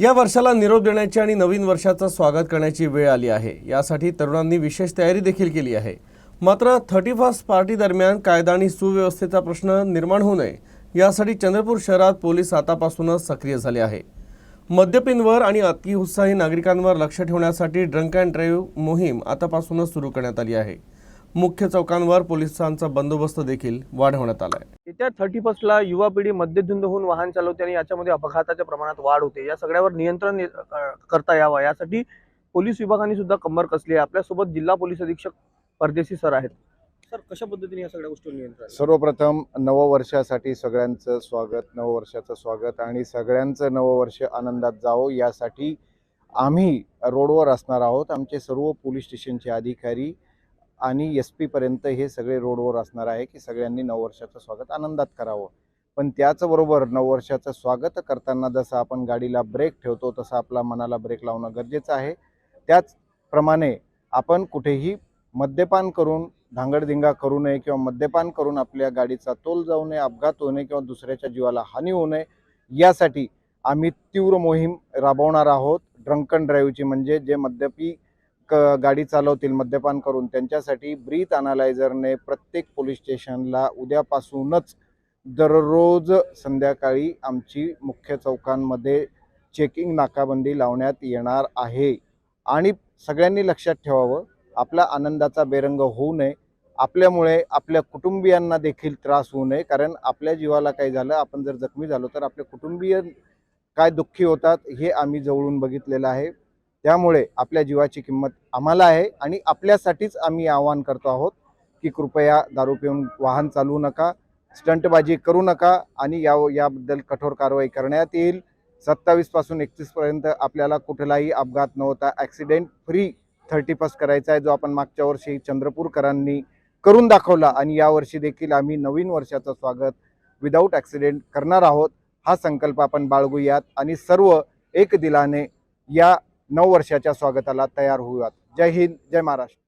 या वर्षाला निरोप देण्याची आणि नवीन वर्षाचं स्वागत करण्याची वेळ आली आहे. यासाठी तरुणांनी विशेष तयारी देखील केली आहे. मात्र थर्टी फर्स्ट पार्टी दरम्यान कायदा आणि सुव्यवस्थेचा प्रश्न निर्माण होऊ नये यासाठी चंद्रपूर शहरात पोलीस आतापासूनच सक्रिय झाले आहे. मद्यपींवर आणि अतिउत्साही नागरिकांवर लक्ष ठेवण्यासाठी ड्रंक अँड ड्राईव्ह मोहीम आतापासूनच सुरू करण्यात आली आहे. मुख्य चौकांवर पोलिसांचा बंदोबस्त देखील वाढवण्यात आला आहे येत्या थर्टी फर्स्टला युवा पिढी मद्यधुंद होऊन वाहन चालवते आणि याच्यामध्ये अपघाताच्या प्रमाणात वाढ होते. या सगळ्यावर नियंत्रण करता यावं. यासाठी पोलीस विभागाने सुद्धा कंबर कसली आहे. आपल्यासोबत जिल्हा पोलीस अधीक्षक परदेशी सर आहेत. सर कशा पद्धतीने या सगळ्या गोष्टी नियंत्रण सर्वप्रथम नववर्षासाठी सगळ्यांचं स्वागत नववर्षाचं स्वागत आणि सगळ्यांचं नववर्ष आनंदात जावं. यासाठी आम्ही रोडवर असणार आहोत. आमचे सर्व पोलीस स्टेशनचे अधिकारी आणि एस पीपर्यंत हे सगळे रोडवर असणार आहे की सगळ्यांनी नववर्षाचं स्वागत आनंदात करावं. पण त्याचबरोबर नववर्षाचं स्वागत करताना जसं आपण गाडीला ब्रेक ठेवतो तसं आपला मनाला ब्रेक लावणं गरजेचं आहे. त्याचप्रमाणे आपण कुठेही मद्यपान करून धांगडधिंगा करू नये किंवा मद्यपान करून आपल्या गाडीचा तोल जाऊ नये अपघात होऊ नये किंवा दुसऱ्याच्या जीवाला हानी होऊ नये यासाठी आम्ही तीव्र मोहीम राबवणार आहोत. ड्रंकन ड्राईव्हची म्हणजे जे मद्यपी क गाडी चालवतील मद्यपान करून त्यांच्यासाठी ब्रीथ अनालायझरने प्रत्येक पोलीस स्टेशनला उद्यापासूनच दररोज संध्याकाळी आमची मुख्य चौकांमध्ये चेकिंग नाकाबंदी लावण्यात येणार आहे. आणि सगळ्यांनी लक्षात ठेवावं आपला आनंदाचा बेरंग होऊ नये. आपल्यामुळे आपल्या कुटुंबियांना देखील त्रास होऊ नये कारण आपल्या जीवाला काही झालं आपण जर जखमी झालो तर आपले कुटुंबीय काय दुःखी होतात हे आम्ही जवळून बघितलेलं आहे. त्यामुळे आपल्या जीवाची किंमत आम्हाला आहे आणि आपल्यासाठीच आम्ही आवाहन करतो आहोत की कृपया दारू पिऊन वाहन चालवू नका स्टंटबाजी करू नका आणि या याबद्दल कठोर कारवाई करण्यात येईल. सत्तावीसपासून एकतीसपर्यंत आपल्याला कुठलाही अपघात न होता ॲक्सिडेंट फ्री थर्टी फर्स्ट करायचा आहे जो आपण मागच्या वर्षी चंद्रपूरकरांनी करून दाखवला आणि यावर्षी देखील आम्ही नवीन वर्षाचं स्वागत विदाऊट ॲक्सिडेंट करणार आहोत. हा संकल्प आपण बाळगूयात आणि सर्व एक दिलाने या नऊ वर्षाच्या स्वागताला तयार होऊयात. जय हिंद जय महाराष्ट्र.